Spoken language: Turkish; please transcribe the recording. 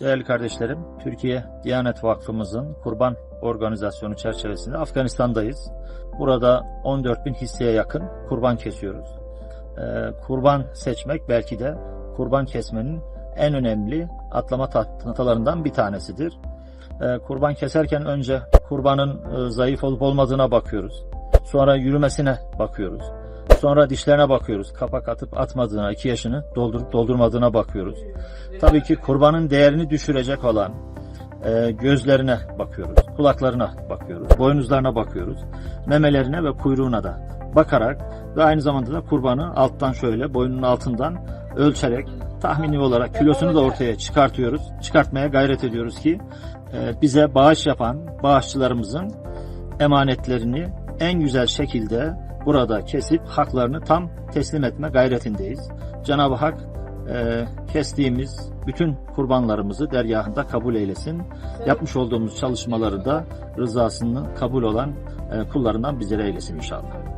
Değerli kardeşlerim, Türkiye Diyanet Vakfımızın kurban organizasyonu çerçevesinde Afganistan'dayız. Burada 14 bin hisseye yakın kurban kesiyoruz. Ee, kurban seçmek belki de kurban kesmenin en önemli atlama tahtalarından bir tanesidir. Ee, kurban keserken önce kurbanın e, zayıf olup olmadığına bakıyoruz. Sonra yürümesine bakıyoruz. Sonra dişlerine bakıyoruz. Kapak atıp atmadığına, iki yaşını doldurup doldurmadığına bakıyoruz. Tabii ki kurbanın değerini düşürecek olan e, gözlerine bakıyoruz, kulaklarına bakıyoruz, boynuzlarına bakıyoruz, memelerine ve kuyruğuna da bakarak ve aynı zamanda da kurbanı alttan şöyle boynunun altından ölçerek tahmini olarak kilosunu da ortaya çıkartıyoruz. Çıkartmaya gayret ediyoruz ki e, bize bağış yapan bağışçılarımızın emanetlerini en güzel şekilde burada kesip haklarını tam teslim etme gayretindeyiz. Cenab-ı Hak e, kestiğimiz bütün kurbanlarımızı dergahında kabul eylesin. Yapmış olduğumuz çalışmaları da rızasını kabul olan e, kullarından bizlere eylesin inşallah.